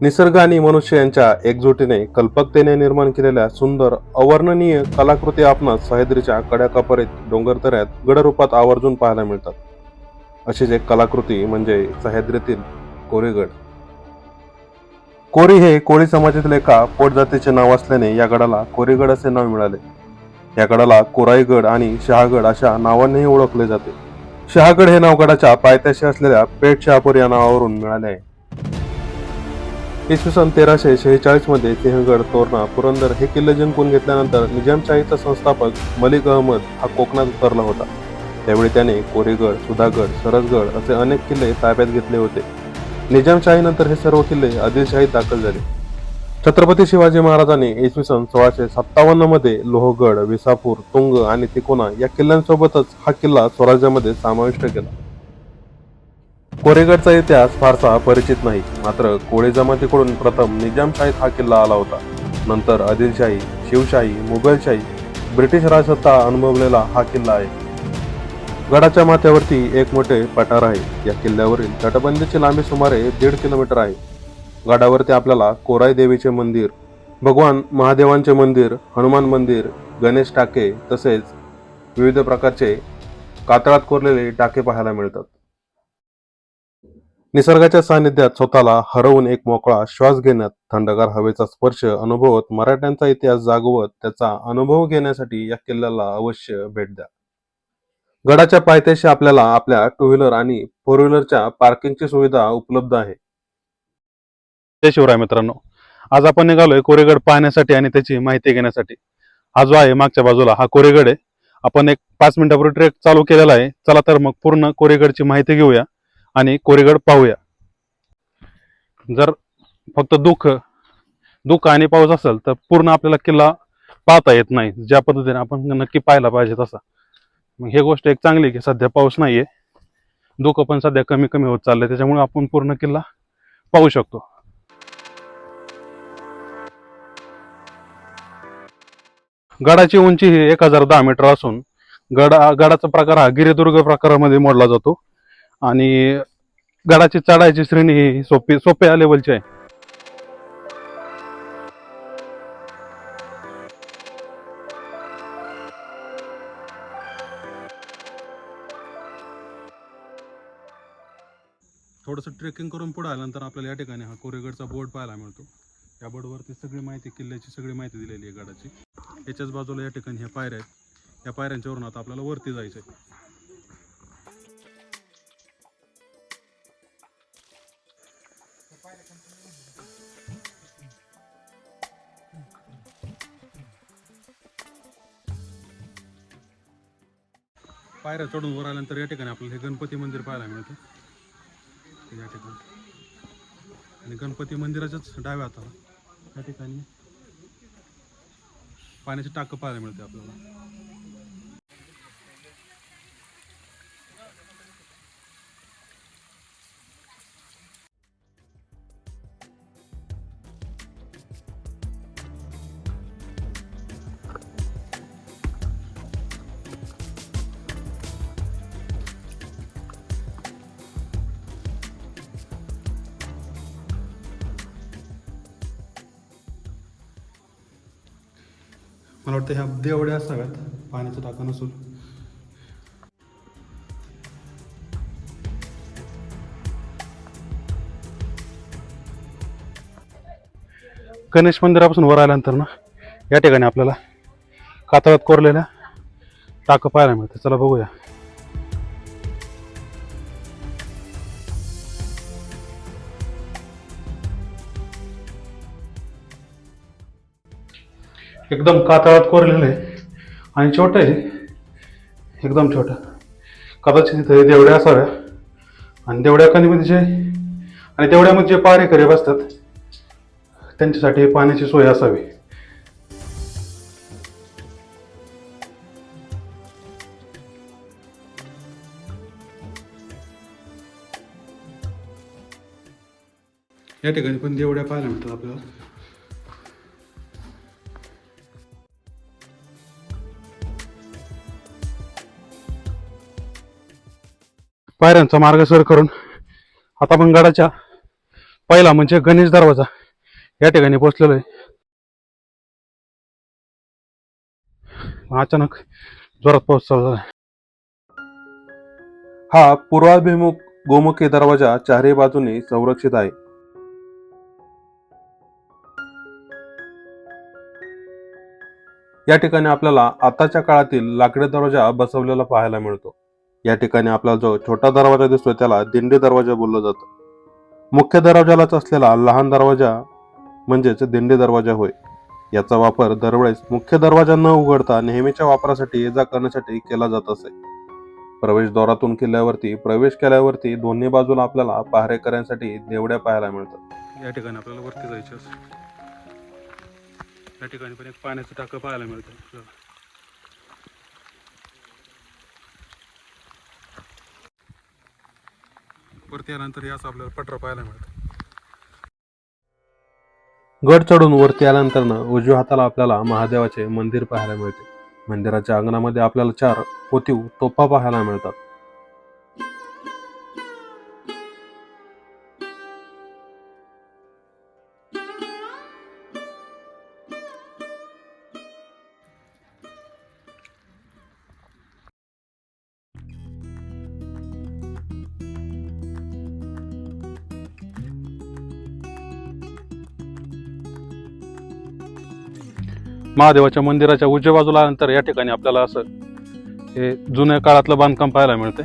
निसर्ग आणि मनुष्य यांच्या एकजुटीने कल्पकतेने निर्माण केलेल्या सुंदर अवर्णनीय कलाकृती आपणास सह्याद्रीच्या कड्याकापरीत डोंगरदऱ्यात गडरूपात आवर्जून पाहायला मिळतात. अशीच एक कलाकृती म्हणजे सह्याद्रीतील कोरीगड. कोरी हे कोळी समाजातील एका पोटजातीचे नाव असल्याने या गडाला कोरीगड असे नाव मिळाले. या गडाला कोराईगड आणि शहागड अशा नावांनीही ओळखले जाते. शहागड हे नाव गडाच्या पायथ्याशी असलेल्या पेठ शहापूर या नावावरून मिळाले आहे. इसवी सन तेराशे शेहेचाळीसमध्ये सिंहगड तोरणा पुरंदर हे किल्ले जिंकून घेतल्यानंतर निजामशाहीचा संस्थापक मलिक अहमद हा कोकणात उतरला होता. त्यावेळी त्याने कोरेगड सुधागड सरसगड असे अनेक किल्ले ताब्यात घेतले होते. निजामशाहीनंतर हे सर्व किल्ले आदिलशाहीत दाखल झाले. छत्रपती शिवाजी महाराजांनी इसवी सन सोळाशे सत्तावन्नमध्ये लोहगड विसापूर तुंग आणि तिकोना या किल्ल्यांसोबतच हा किल्ला स्वराज्यामध्ये समाविष्ट केला. कोरेगडचा इतिहास फारसा परिचित नाही. मात्र कोळी जमातीकडून प्रथम निजामशाहीत हा किल्ला आला होता. नंतर आदिलशाही शिवशाही मुघलशाही ब्रिटिश राजसत्ता अनुभवलेला हा किल्ला आहे. गडाच्या माथ्यावरती एक मोठे पठार आहे. या किल्ल्यावरील तटबंदीची लांबी सुमारे दीड किलोमीटर आहे. गडावरती आपल्याला कोराई देवीचे मंदिर भगवान महादेवांचे मंदिर हनुमान मंदिर गणेश टाके तसेच विविध प्रकारचे कातळात कोरलेले टाके पाहायला मिळतात. निसर्गाच्या सानिध्यात स्वतःला हरवून एक मोकळा श्वास घेण्यात थंडगार हवेचा स्पर्श अनुभवत मराठ्यांचा इतिहास जागवत त्याचा अनुभव घेण्यासाठी या किल्ल्याला अवश्य भेट द्या. गडाच्या पायथ्याशी आपल्याला आपल्या टू व्हीलर आणि फोर व्हीलरच्या पार्किंगची सुविधा उपलब्ध आहे. जय शिवराय मित्रांनो. आज आपण निघालोय कोरेगड पाहण्यासाठी आणि त्याची माहिती घेण्यासाठी. हा जो आहे मागच्या बाजूला हा कोरेगड आहे. आपण एक पाच मिनिटापूर्वी ट्रेक चालू केलेला आहे. चला तर मग पूर्ण कोरेगडची माहिती घेऊया. आणि कोरेगड पाहूया. जर फक्त दुःख दुःख आणि पाऊस असेल तर पूर्ण आपल्याला किल्ला पाहता येत नाही ज्या पद्धतीने आपण नक्की पाहायला पाहिजे तसा. मग हे गोष्ट एक चांगली आहे की सध्या पाऊस नाहीये. दुःख पण सध्या कमी कमी होत चाललंय त्याच्यामुळे आपण पूर्ण किल्ला पाहू शकतो. गडाची उंची ही एक हजार दहा मीटर असून गडा गडाचा प्रकार हा गिरिदुर्ग प्रकारामध्ये मोडला जातो. आणि गडाची चढायची श्रेणी ही सोपी सोप्या लेवलची आहे. थोडंसं ट्रेकिंग करून पुढे आल्यानंतर आपल्याला या ठिकाणी हा कोरेगडचा बोर्ड पाहायला मिळतो. या बोर्डवरती सगळी माहिती किल्ल्याची सगळी माहिती दिलेली आहे गडाची. याच्याच बाजूला या ठिकाणी ह्या पायऱ्या आहेत. या पायऱ्यांच्यावरून आता आपल्याला वरती जायचं आहे पायऱ्या चढून वर आल्यानंतर या ठिकाणी आपल्याला हे गणपती मंदिर पाहायला मिळतं. या ठिकाणी. आणि गणपती मंदिराच्याच डाव्या हाताला या ठिकाणी पाण्याचे टाकं पाहायला मिळते आपल्याला. मला वाटतं ह्या देवड्या असाव्यात पाण्याचं टाकं नसून गणेश मंदिरापासून वर आल्यानंतर ना या ठिकाणी आपल्याला कातळात कोरलेल्या टाकं पाहायला मिळतं चला बघूया. एकदम कातळात कोरलेलं आहे. आणि छोटं आहे. एकदम छोटं. कदाचित तिथे देवड्या असाव्या. आणि देवड्या कणीमध्ये म्हणजे जे आणि देवड्यामध्ये म्हणजे जे पारेकरे बसतात त्यांच्यासाठी पाण्याची सोय असावी. या ठिकाणी पण देवड्या पाहायला मिळतात आपल्याला. पायऱ्यांचा मार्ग सर करून आता आपण गडाच्या पहिला म्हणजे गणेश दरवाजा या ठिकाणी पोचलेलो आहे. अचानक जोरात पाऊस चालू झाला. हा पूर्वाभिमुख गोमुखी दरवाजा चारही बाजूने संरक्षित आहे. या ठिकाणी आपल्याला आताच्या काळातील लाकडी दरवाजा बसवलेला पाहायला मिळतो. या ठिकाणी आपला जो छोटा दरवाजा दिसतो त्याला दिंडी दरवाजा बोललं जातं. मुख्य दरवाजालाच असलेला लहान दरवाजा म्हणजेच दिंडी दरवाजा होय. याचा वापर दरवेळेस मुख्य दरवाजा न उघडता नेहमीच्या वापरासाठी ये जा करण्यासाठी केला जात असे. प्रवेशद्वारातून किल्ल्यावरती प्रवेश केल्यावरती दोन्ही बाजूला आपल्याला पहारेकऱ्यांसाठी देवड्या पाहायला मिळतात. या ठिकाणी आपल्याला वरती जायचं या ठिकाणी पण एक पाण्याचं टाकं पाहायला मिळतं. वरती आल्यानंतर याच आपल्याला पटरा पाहायला मिळतं. गड चढून वरती आल्यानंतर उजव्या हाताला आपल्याला महादेवाचे मंदिर पाहायला मिळते. मंदिराच्या अंगणामध्ये आपल्याला चार पोतीव तोफा पाहायला मिळतात. महादेवाच्या मंदिराच्या उजव्या बाजूला आल्यानंतर या ठिकाणी आपल्याला असं हे जुन्या काळातलं बांधकाम पाहायला मिळते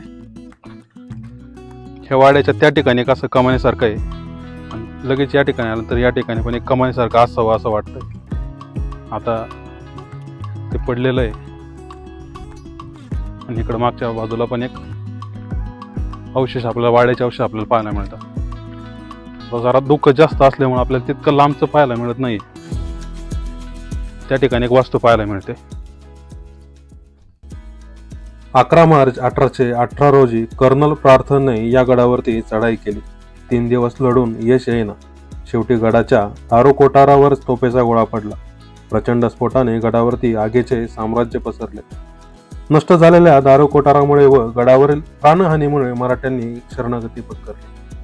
ह्या वाड्याच्या त्या ठिकाणी एक असं कमानीसारखं आहे. आणि लगेच या ठिकाणी आल्यानंतर या ठिकाणी पण एक कमानीसारखं असावं असं वाटतंय. आता ते पडलेलं आहे. आणि इकडं मागच्या बाजूला पण एक अवशेष आपल्याला वाड्याचे अवशेष आपल्याला पाहायला मिळतात. जरा दुःख जास्त असल्यामुळे आपल्याला तितकं लांबचं पाहायला मिळत नाही. त्या ठिकाणी एक वास्तू पाहायला मिळते. अकरा मार्च अठराशे अठरा रोजी कर्नल प्रार्थने या गडावरती चढाई केली. तीन दिवस लढून यश येईना. शेवटी गडाच्या दारू कोटारावर तोफेचा गोळा पडला. प्रचंड स्फोटाने गडावरती आगीचे साम्राज्य पसरले. नष्ट झालेल्या दारू कोठारामुळे व गडावरील प्राणहानीमुळे मराठ्यांनी शरणागती पत्करली.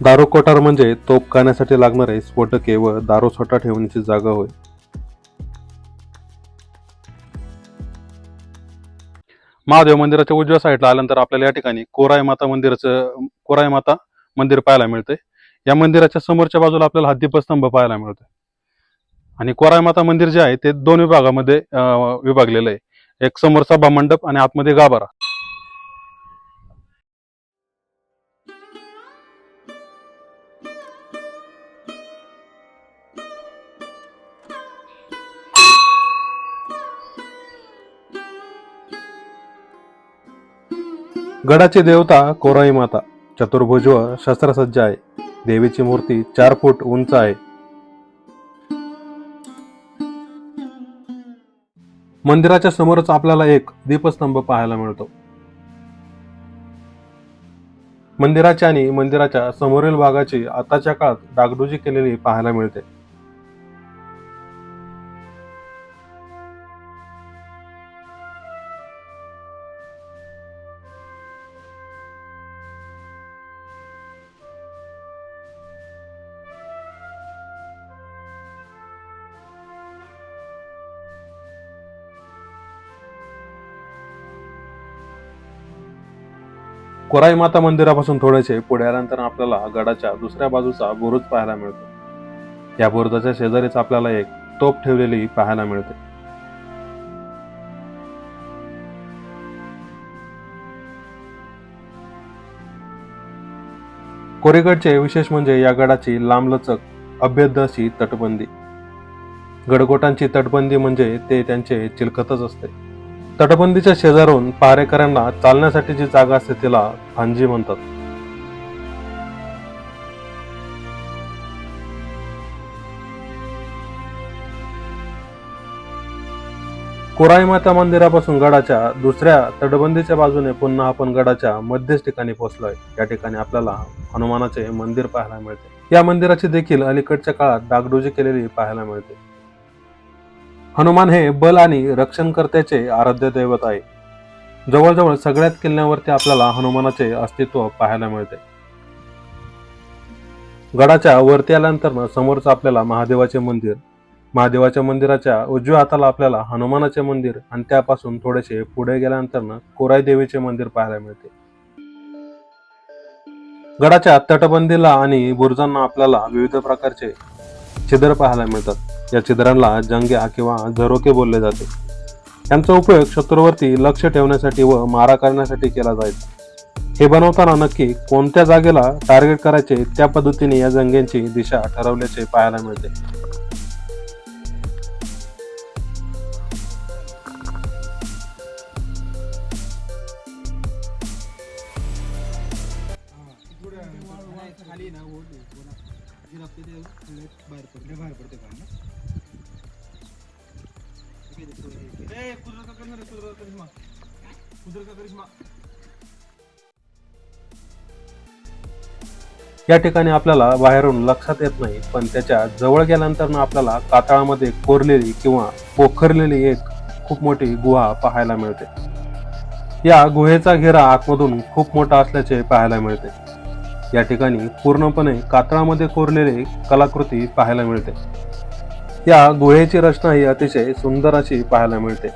दारू कोठार म्हणजे तोफ काण्यासाठी लागणारे स्फोटके व दारू छोटा ठेवण्याची जागा होय. महादेव मंदिराच्या उजव्या साईडला आल्यानंतर आपल्याला या ठिकाणी कोराय माता मंदिराचं कोराई माता मंदिर पाहायला मिळते या मंदिराच्या समोरच्या बाजूला आपल्याला हा दीपस्तंभ पाहायला मिळतोय. आणि कोराय माता मंदिर जे आहे ते दोन विभागामध्ये विभागलेलं आहे. एक समोर सभा मंडप आणि आतमध्ये गाभारा. गडाची देवता कोराई माता चतुर्भुज व शस्त्रसज्ज आहे देवीची मूर्ती चार फूट उंच आहे. मंदिराच्या समोरच आपल्याला एक दीपस्तंभ पाहायला मिळतो. मंदिराच्या आणि मंदिराच्या समोरील भागाची आताच्या काळात डागडुजी केलेली पाहायला मिळते. कोराई माता मंदिरापासून थोडेसे पुढे आल्यानंतर आपल्याला गडाच्या दुसऱ्या बाजूचा बुरुज पाहायला मिळतो. या बुरुजाच्या शेजारीच आपल्याला एक तोप ठेवलेली पाहायला मिळते. कोरेगडचे विशेष म्हणजे या गडाची लांबलचक अभेद्य अशी तटबंदी. गडगोटांची तटबंदी म्हणजे ते त्यांचे चिलखतच असते. तटबंदीच्या शेजारून पहारेकऱ्यांना चालण्यासाठी जी जागा असते तिला फांजी म्हणतात. कोराई माता मंदिरापासून गडाच्या दुसऱ्या तटबंदीच्या बाजूने पुन्हा आपण गडाच्या मध्यच ठिकाणी पोहोचलोय. या ठिकाणी आपल्याला हनुमानाचे मंदिर पाहायला मिळते. या मंदिराची देखील अलीकडच्या काळात डागडुजी केलेली पाहायला मिळते. हनुमान हे बल आणि रक्षणकर्त्याचे आराध्य दैवत आहे. जवळजवळ सगळ्याच किल्ल्यावरती आपल्याला हनुमानाचे अस्तित्व पाहायला मिळते. गडाच्या वरती आल्यानंतर समोरच आपल्याला महादेवाचे मंदिर. महादेवाच्या मंदिराच्या उजव्या हाताला आपल्याला हनुमानाचे मंदिर आणि त्यापासून थोडेसे पुढे गेल्यानंतर कोराई देवीचे मंदिर पाहायला मिळते. गडाच्या तटबंदीला आणि बुरुजांना आपल्याला विविध प्रकारचे छिद्र पाहायला मिळतात. या छिद्रांना जंग्या किंवा झरोके बोलले जाते. यांचा उपयोग शत्रूवरती लक्ष ठेवण्यासाठी व मारा करण्यासाठी केला जायचा हे बनवताना नक्की कोणत्या जागेला टार्गेट करायचे त्या पद्धतीने या जंग्यांची दिशा ठरवल्याचे पाहायला मिळते. बाहेर पडते करणार करिश्मा. करिश्मा. या ठिकाणी आपल्याला बाहेरून लक्षात येत नाही पण त्याच्याजवळ गेल्यानंतर ना आपल्याला कातळामध्ये कोरलेली किंवा पोखरलेली एक खूप मोठी गुहा पाहायला मिळते. या गुहेचा घेरा आतमधून खूप मोठा असल्याचे पाहायला मिळते. या ठिकाणी पूर्णपणे कातळामध्ये कोरलेली कलाकृती पाहायला मिळते. या गुहेची रचना ही अतिशय सुंदर अशी पाहायला मिळते.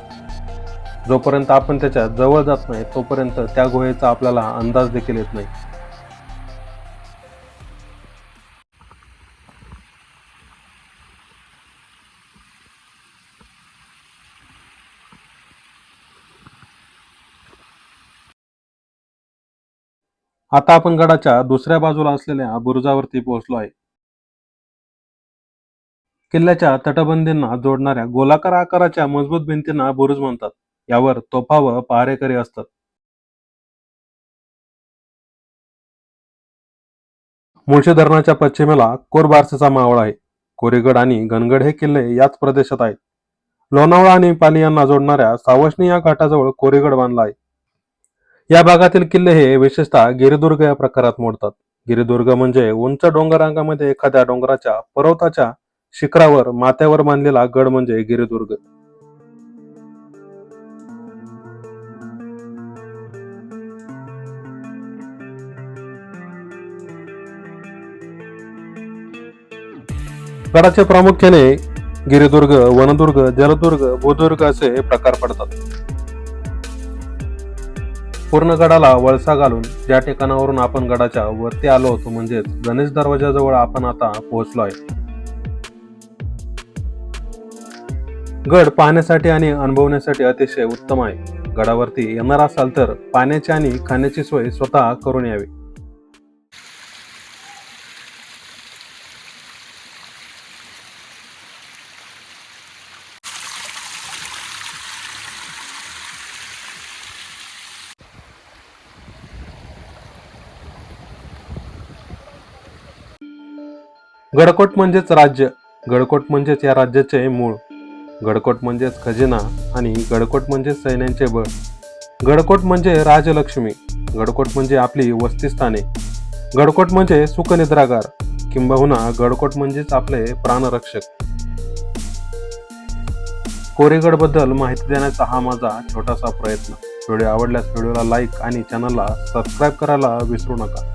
जोपर्यंत आपण त्याच्याजवळ जात नाही तोपर्यंत त्या गुहेचा आपल्याला अंदाज देखील येत नाही. आता आपण गडाच्या दुसऱ्या बाजूला असलेल्या बुरुजावरती पोहोचलो आहे. किल्ल्याच्या तटबंदींना जोडणाऱ्या गोलाकार आकाराच्या मजबूत भिंतींना बुरुज म्हणतात. यावर तोफा व पहारेकरी असतात. मुळशी धरणाच्या पश्चिमेला कोरबारसेचा मावळ आहे. कोरीगड आणि गणगड हे किल्ले याच प्रदेशात आहेत. लोणावळा आणि पाली यांना जोडणाऱ्या सावशनी या घाटाजवळ कोरीगड बांधला आहे. या भागातील किल्ले हे विशेषतः गिरिदुर्ग या प्रकारात मोडतात. गिरिदुर्ग म्हणजे उंच डोंगरांगामध्ये एखाद्या डोंगराच्या पर्वताच्या शिखरावर माथ्यावर बांधलेला गड म्हणजे गिरिदुर्ग. गडाचे प्रामुख्याने गिरिदुर्ग वनदुर्ग जलदुर्ग भूदुर्ग असे प्रकार पडतात. पूर्ण गडाला वळसा घालून ज्या ठिकाणावरून आपण गडाच्या वरती आलो होतो म्हणजेच गणेश दरवाजाजवळ आपण आता पोहोचलो आहे. गड पाहण्यासाठी आणि अनुभवण्यासाठी अतिशय उत्तम आहे. गडावरती येणार असाल तर पाण्याची आणि खाण्याची सोय स्वतः करून यावी. गडकोट म्हणजेच राज्य गडकोट म्हणजेच या राज्याचे मूळ गडकोट म्हणजेच खजिना आणि गडकोट म्हणजेच सैन्यांचे बळ. गडकोट म्हणजे राजलक्ष्मी गडकोट म्हणजे आपली वस्तीस्थाने गडकोट म्हणजे सुखनिद्रागार किंबहुना गडकोट म्हणजेच आपले प्राणरक्षक. कोरेगडबद्दल माहिती देण्याचा हा माझा छोटासा प्रयत्न. व्हिडिओ आवडल्यास व्हिडिओला लाईक आणि चॅनलला सबस्क्राईब करायला विसरू नका.